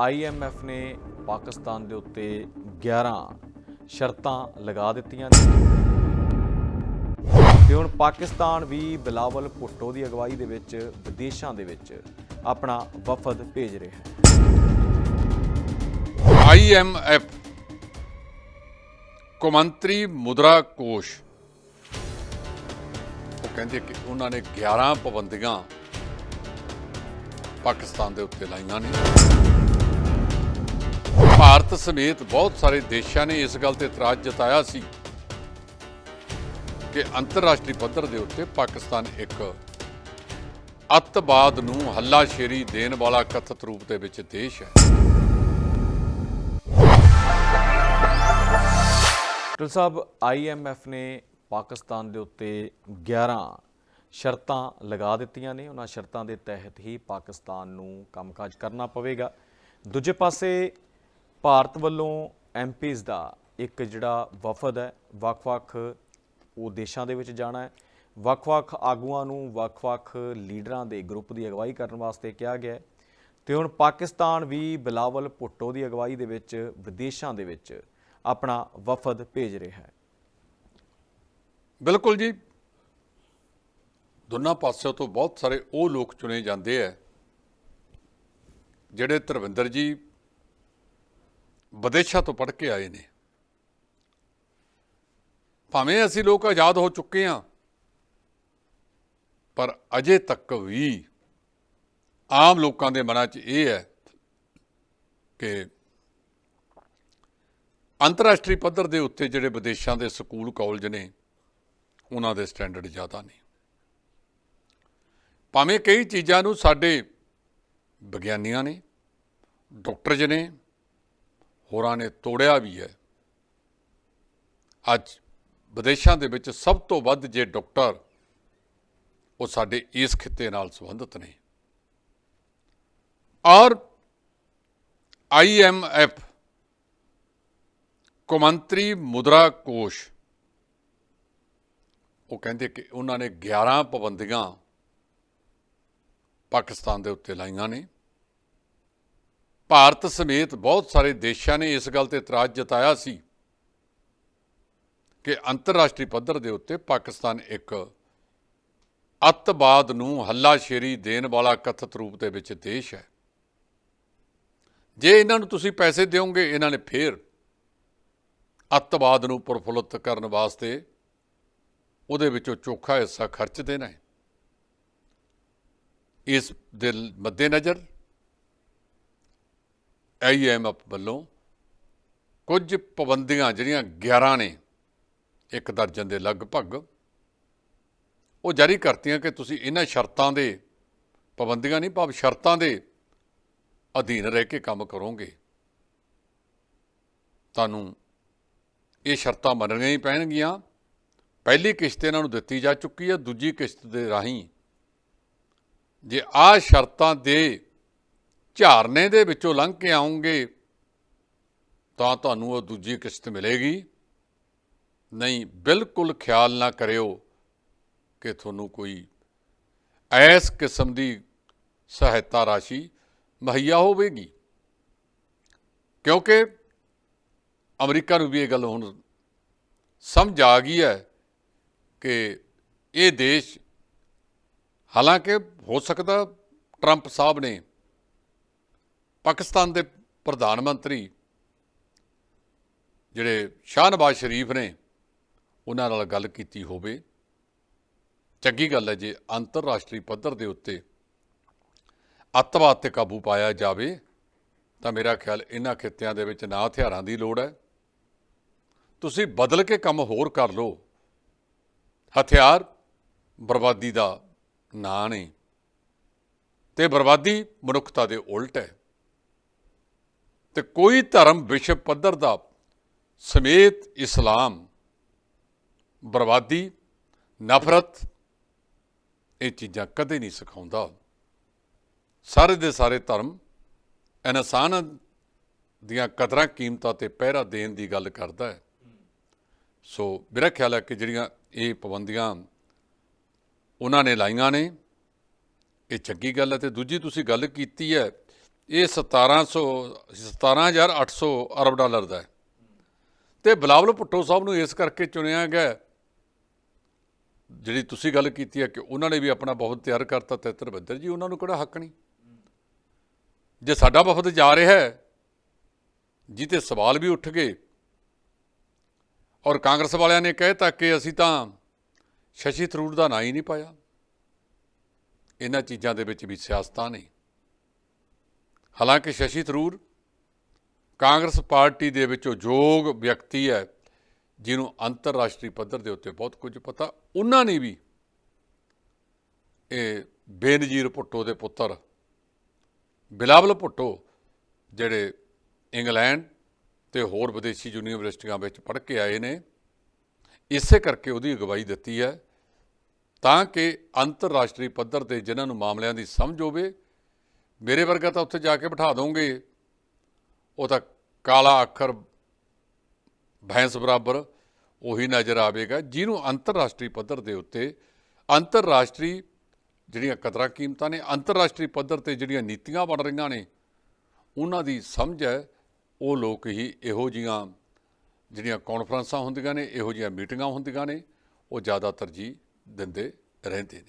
IMF ਨੇ ਪਾਕਿਸਤਾਨ ਦੇ ਉੱਤੇ 11 ਸ਼ਰਤਾਂ ਲਗਾ ਦਿੱਤੀਆਂ ਨੇ। ਤੇ ਹੁਣ ਪਾਕਿਸਤਾਨ ਵੀ ਬਿਲਾਵਲ ਭੁੱਟੋ ਦੀ ਅਗਵਾਈ ਦੇ ਵਿੱਚ, ਵਿਦੇਸ਼ਾਂ ਦੇ ਵਿੱਚ ਆਪਣਾ ਵਫਦ ਭੇਜ ਰਿਹਾ ਹੈ। ਆਈਐਮਐਫ ਕੌਮਾਂਤਰੀ ਮੁਦਰਾ ਕੋਸ਼। ਉਹ ਕਹਿੰਦੇ ਕਿ ਉਹਨਾਂ ਨੇ 11 ਪਾਬੰਦੀਆਂ ਪਾਕਿਸਤਾਨ ਦੇ ਉੱਤੇ ਲਾਈਆਂ ਨੇ। ਭਾਰਤ ਸਮੇਤ ਬਹੁਤ ਸਾਰੇ ਦੇਸ਼ਾਂ ਨੇ ਇਸ ਗੱਲ ਤੇ ਇਤਰਾਜ਼ ਜਤਾਇਆ ਸੀ ਕਿ ਅੰਤਰਰਾਸ਼ਟਰੀ ਪੱਧਰ ਦੇ ਉੱਤੇ ਪਾਕਿਸਤਾਨ ਇੱਕ ਅੱਤਵਾਦ ਨੂੰ ਹੱਲਾਸ਼ੇਰੀ ਦੇਣ ਵਾਲਾ ਕਥਿਤ ਰੂਪ ਦੇ ਵਿੱਚ ਦੇਸ਼ ਹੈ। ਡਾਕਟਰ ਸਾਹਿਬ ਆਈਐਮਐਫ ਨੇ ਪਾਕਿਸਤਾਨ ਦੇ ਉੱਤੇ 11 ਸ਼ਰਤਾਂ ਲਗਾ ਦਿੱਤੀਆਂ ਨੇ। ਉਹਨਾਂ ਸ਼ਰਤਾਂ ਦੇ ਤਹਿਤ ਹੀ ਪਾਕਿਸਤਾਨ ਨੂੰ ਕੰਮਕਾਜ ਕਰਨਾ ਪਵੇਗਾ। ਦੂਜੇ ਪਾਸੇ ਭਾਰਤ ਵੱਲੋਂ ਐਮਪੀਜ਼ ਦਾ ਇੱਕ ਜਿਹੜਾ ਵਫਦ ਹੈ, ਵੱਖ-ਵੱਖ ਉਹ ਦੇਸ਼ਾਂ ਦੇ ਵਿੱਚ ਜਾਣਾ ਹੈ। ਵੱਖ-ਵੱਖ ਆਗੂਆਂ ਨੂੰ ਵੱਖ-ਵੱਖ ਲੀਡਰਾਂ ਦੇ ਗਰੁੱਪ ਦੀ ਅਗਵਾਈ ਕਰਨ ਵਾਸਤੇ ਕਿਹਾ ਗਿਆ ਹੈ। ਤੇ ਹੁਣ ਪਾਕਿਸਤਾਨ ਵੀ ਬਿਲਾਵਲ ਭੁੱਟੋ ਦੀ ਅਗਵਾਈ ਦੇ ਵਿੱਚ ਵਿਦੇਸ਼ਾਂ ਦੇ ਵਿੱਚ ਆਪਣਾ ਵਫਦ ਭੇਜ ਰਿਹਾ ਹੈ। ਬਿਲਕੁਲ ਜੀ। ਦੋਨਾਂ ਪਾਸਿਆਂ ਤੋਂ ਬਹੁਤ ਸਾਰੇ ਉਹ ਲੋਕ ਚੁਣੇ ਜਾਂਦੇ ਆ ਜਿਹੜੇ ਧਰਮਿੰਦਰ ਜੀ ਵਿਦੇਸ਼ਾਂ ਤੋਂ ਪੜ੍ਹ ਕੇ ਆਏ ਨੇ। ਭਾਵੇਂ ਅਸੀਂ ਲੋਕ ਆਜ਼ਾਦ ਹੋ ਚੁੱਕੇ ਹਾਂ, ਪਰ ਅਜੇ ਤੱਕ ਵੀ ਆਮ ਲੋਕਾਂ ਦੇ ਮਨਾਂ 'ਚ ਇਹ ਹੈ ਕਿ ਅੰਤਰਰਾਸ਼ਟਰੀ ਪੱਧਰ ਦੇ ਉੱਤੇ ਜਿਹੜੇ ਵਿਦੇਸ਼ਾਂ ਦੇ ਸਕੂਲ, ਕਾਲਜ ਨੇ, ਉਹਨਾਂ ਦੇ ਸਟੈਂਡਰਡ ਜ਼ਿਆਦਾ ਨੇ। ਭਾਵੇਂ ਕਈ ਚੀਜ਼ਾਂ ਨੂੰ ਸਾਡੇ ਵਿਗਿਆਨੀਆਂ ਨੇ, ਡਾਕਟਰ ਨੇ ਹੋਰਾਂ ਨੇ ਤੋੜਿਆ ਵੀ ਹੈ। ਅੱਜ ਵਿਦੇਸ਼ਾਂ ਦੇ ਵਿੱਚ ਸਭ ਤੋਂ ਵੱਧ ਜੇ ਡਾਕਟਰ ਉਹ ਸਾਡੇ ਇਸ ਖਿੱਤੇ ਨਾਲ ਸੰਬੰਧਿਤ ਨੇ। ਔਰ ਆਈਐਮਐਫ ਕੌਮਾਂਤਰੀ ਮੁਦਰਾ ਕੋਸ਼, ਉਹ ਕਹਿੰਦੇ ਕਿ ਉਹਨਾਂ ਨੇ 11 ਪਾਬੰਦੀਆਂ ਪਾਕਿਸਤਾਨ ਦੇ ਉੱਤੇ ਲਾਈਆਂ ਨੇ। ਭਾਰਤ ਸਮੇਤ ਬਹੁਤ ਸਾਰੇ ਦੇਸ਼ਾਂ ਨੇ ਇਸ ਗੱਲ ਤੇ ਇਤਰਾਜ਼ ਜਤਾਇਆ ਸੀ ਕਿ ਅੰਤਰਰਾਸ਼ਟਰੀ ਪੱਧਰ ਦੇ ਉੱਤੇ ਪਾਕਿਸਤਾਨ ਇੱਕ ਅੱਤਵਾਦ ਨੂੰ ਹੱਲਾਸ਼ੇਰੀ ਦੇਣ ਵਾਲਾ ਕਥਿਤ ਰੂਪ ਦੇ ਵਿੱਚ ਦੇਸ਼ ਹੈ। ਜੇ ਇਹਨਾਂ ਨੂੰ ਤੁਸੀਂ ਪੈਸੇ ਦਿਓਗੇ, ਇਹਨਾਂ ਨੇ ਫੇਰ ਅੱਤਵਾਦ ਨੂੰ ਪ੍ਰਫੁੱਲਤ ਕਰਨ ਵਾਸਤੇ ਉਹਦੇ ਵਿੱਚੋਂ ਚੋਖਾ ਹਿੱਸਾ ਖਰਚ ਦੇਣਾ ਹੈ। ਇਸ ਦੇ ਮੱਦੇਨਜ਼ਰ ਆਈਐਮਐਫ ਵੱਲੋਂ ਕੁਝ ਪਾਬੰਦੀਆਂ ਜਿਹੜੀਆਂ 11 ਨੇ ਇੱਕ ਦਰਜਨ ਦੇ ਲਗਭਗ, ਉਹ ਜਾਰੀ ਕਰਤੀਆਂ ਕਿ ਤੁਸੀਂ ਇਹਨਾਂ ਸ਼ਰਤਾਂ ਦੇ ਪਾਬੰਦੀਆਂ ਨਹੀਂ, ਭਾਵ ਸ਼ਰਤਾਂ ਦੇ ਅਧੀਨ ਰਹਿ ਕੇ ਕੰਮ ਕਰੋਗੇ। ਤੁਹਾਨੂੰ ਇਹ ਸ਼ਰਤਾਂ ਮੰਨਣੀਆਂ ਹੀ ਪੈਣਗੀਆਂ। ਪਹਿਲੀ ਕਿਸ਼ਤ ਇਹਨਾਂ ਨੂੰ ਦਿੱਤੀ ਜਾ ਚੁੱਕੀ ਹੈ, ਦੂਜੀ ਕਿਸ਼ਤ ਦੇ ਰਾਹੀਂ ਜੇ ਆ ਸ਼ਰਤਾਂ ਦੇ ਝਾਰਨੇ ਦੇ ਵਿੱਚੋਂ ਲੰਘ ਕੇ ਆਉਂਗੇ, ਤਾਂ ਤੁਹਾਨੂੰ ਉਹ ਦੂਜੀ ਕਿਸ਼ਤ ਮਿਲੇਗੀ। ਨਹੀਂ, ਬਿਲਕੁਲ ਖਿਆਲ ਨਾ ਕਰਿਓ ਕਿ ਤੁਹਾਨੂੰ ਕੋਈ ਐਸ ਕਿਸਮ ਦੀ ਸਹਾਇਤਾ ਰਾਸ਼ੀ ਮੁਹੱਈਆ ਹੋਵੇਗੀ। ਕਿਉਂਕਿ ਅਮਰੀਕਾ ਨੂੰ ਵੀ ਇਹ ਗੱਲ ਹੁਣ ਸਮਝ ਆ ਗਈ ਹੈ ਕਿ ਇਹ ਦੇਸ਼ ਹਾਲਾਂਕਿ ਹੋ ਸਕਦਾ ਟਰੰਪ ਸਾਹਿਬ ਨੇ ਪਾਕਿਸਤਾਨ ਦੇ ਪ੍ਰਧਾਨ ਮੰਤਰੀ ਜਿਹੜੇ ਸ਼ਾਹਨਵਾਜ਼ ਸ਼ਰੀਫ ਨੇ, ਉਹਨਾਂ ਨਾਲ ਗੱਲ ਕੀਤੀ ਹੋਵੇ। ਚੰਗੀ ਗੱਲ ਹੈ ਜੇ ਅੰਤਰਰਾਸ਼ਟਰੀ ਪੱਧਰ ਦੇ ਉੱਤੇ ਅੱਤਵਾਦ ਤੇ ਕਾਬੂ ਪਾਇਆ ਜਾਵੇ, ਤਾਂ ਮੇਰਾ ਖਿਆਲ ਇਹਨਾਂ ਖਿੱਤਿਆਂ ਦੇ ਵਿੱਚ ਨਾ ਹਥਿਆਰਾਂ ਦੀ ਲੋੜ ਹੈ। ਤੁਸੀਂ ਬਦਲ ਕੇ ਕੰਮ ਹੋਰ ਕਰ ਲਓ। ਹਥਿਆਰ ਬਰਬਾਦੀ ਦਾ ਨਾਂ ਨਹੀਂ ਤੇ ਬਰਬਾਦੀ ਮਨੁੱਖਤਾ ਦੇ ਉਲਟ ਹੈ। ਤੇ ਕੋਈ ਧਰਮ ਵਿਸ਼ਵ ਪੱਧਰ ਦਾ ਸਮੇਤ ਇਸਲਾਮ ਬਰਬਾਦੀ, ਨਫ਼ਰਤ, ਇਹ ਚੀਜ਼ਾਂ ਕਦੇ ਨਹੀਂ ਸਿਖਾਉਂਦਾ। ਸਾਰੇ ਦੇ ਸਾਰੇ ਧਰਮ ਇਨਸਾਨ ਦੀਆਂ ਕਦਰਾਂ ਕੀਮਤਾਂ ਤੇ ਪਹਿਰਾ ਦੇਣ ਦੀ ਗੱਲ ਕਰਦਾ ਹੈ। ਸੋ ਮੇਰਾ ਖਿਆਲ ਹੈ ਕਿ ਜਿਹੜੀਆਂ ਇਹ ਪਾਬੰਦੀਆਂ ਉਹਨਾਂ ਨੇ ਲਾਈਆਂ ਨੇ, ਇਹ ਚੰਗੀ ਗੱਲ ਹੈ ਤੇ ਦੂਜੀ ਤੁਸੀਂ ਗੱਲ ਕੀਤੀ ਹੈ ਇਹ 1700 17800 ਅਰਬ ਡਾਲਰ ਦਾ ਹੈ। ਤੇ ਬਲਾਵਲ ਭੁੱਟੋ ਸਾਹਿਬ ਨੂੰ ਇਸ ਕਰਕੇ ਚੁਣਿਆ ਗਿਆ ਜਿਹੜੀ ਤੁਸੀਂ ਗੱਲ ਕੀਤੀ ਹੈ ਕਿ ਉਹਨਾਂ ਨੇ ਵੀ ਆਪਣਾ ਬਹੁਤ ਤਿਆਰ ਕਰਤਾ ਤਿੱਤਰ ਬੱਦਰ ਜੀ, ਉਹਨਾਂ ਨੂੰ ਕਿਹੜਾ ਹੱਕ ਨਹੀਂ? ਜੇ ਸਾਡਾ ਵਫਦ ਜਾ ਰਿਹਾ ਹੈ, ਜੀ ਸਵਾਲ ਵੀ ਉੱਠ ਗਏ। ਔਰ ਕਾਂਗਰਸ ਵਾਲਿਆਂ ਨੇ ਕਹਿਤਾ ਕਿ ਅਸੀਂ ਤਾਂ ਸ਼ਸ਼ੀ ਥਰੂਰ ਦਾ ਨਾਂ ਹੀ ਨਹੀਂ ਪਾਇਆ। ਇਹਨਾਂ ਚੀਜ਼ਾਂ ਦੇ ਵਿੱਚ ਵੀ ਸਿਆਸਤਾਂ ਨੇ। ਹਾਲਾਂਕਿ ਸ਼ਸ਼ੀ ਥਰੂਰ ਕਾਂਗਰਸ ਪਾਰਟੀ ਦੇ ਵਿੱਚੋਂ ਯੋਗ ਵਿਅਕਤੀ ਹੈ, ਜਿਹਨੂੰ ਅੰਤਰਰਾਸ਼ਟਰੀ ਪੱਧਰ ਦੇ ਉੱਤੇ ਬਹੁਤ ਕੁਝ ਪਤਾ। ਉਹਨਾਂ ਨੇ ਵੀ ਇਹ ਬੇਨਜ਼ੀਰ ਭੁੱਟੋ ਦੇ ਪੁੱਤਰ, ਬਿਲਾਵਲ ਭੁੱਟੋ, ਜਿਹੜੇ ਇੰਗਲੈਂਡ ਤੇ ਹੋਰ ਵਿਦੇਸ਼ੀ ਯੂਨੀਵਰਸਿਟੀਆਂ ਵਿੱਚ ਪੜ੍ਹ ਕੇ ਆਏ ਨੇ, ਇਸੇ ਕਰਕੇ ਉਹਦੀ ਅਗਵਾਈ ਦਿੱਤੀ ਹੈ, ਤਾਂ ਕਿ ਅੰਤਰਰਾਸ਼ਟਰੀ ਪੱਧਰ ਤੇ ਜਿਨ੍ਹਾਂ ਨੂੰ ਮਾਮਲਿਆਂ ਦੀ ਸਮਝ ਹੋਵੇ ਮੇਰੇ ਵਰਗਾ ਤਾਂ ਉੱਥੇ ਜਾ ਕੇ ਬਿਠਾ ਦੋਗੇ। ਉਹ ਤਾਂ ਕਾਲਾ ਅੱਖਰ, ਭੈਂਸ ਬਰਾਬਰ, ਉਹੀ ਨਜ਼ਰ ਆਵੇਗਾ। ਜਿਹਨੂੰ ਅੰਤਰਰਾਸ਼ਟਰੀ ਪੱਧਰ ਦੇ ਉੱਤੇ, ਅੰਤਰਰਾਸ਼ਟਰੀ ਜਿਹੜੀਆਂ ਕਦਰਾਂ ਕੀਮਤਾਂ ਨੇ, ਅੰਤਰਰਾਸ਼ਟਰੀ ਪੱਧਰ ਤੇ ਜਿਹੜੀਆਂ ਨੀਤੀਆਂ ਬਣ ਰਹੀਆਂ ਨੇ, ਉਹਨਾਂ ਦੀ ਸਮਝ ਹੈ, ਉਹ ਲੋਕ ਹੀ ਇਹੋ ਜੀਆਂ ਜਿਹੜੀਆਂ ਕਾਨਫਰੰਸਾਂ ਹੁੰਦੀਆਂ ਨੇ, ਇਹੋ ਜੀਆਂ ਮੀਟਿੰਗਾਂ ਹੁੰਦੀਆਂ ਨੇ, ਉਹ ਜ਼ਿਆਦਾ ਤਰਜੀਹ ਦਿੰਦੇ ਰਹਿੰਦੇ ਨੇ।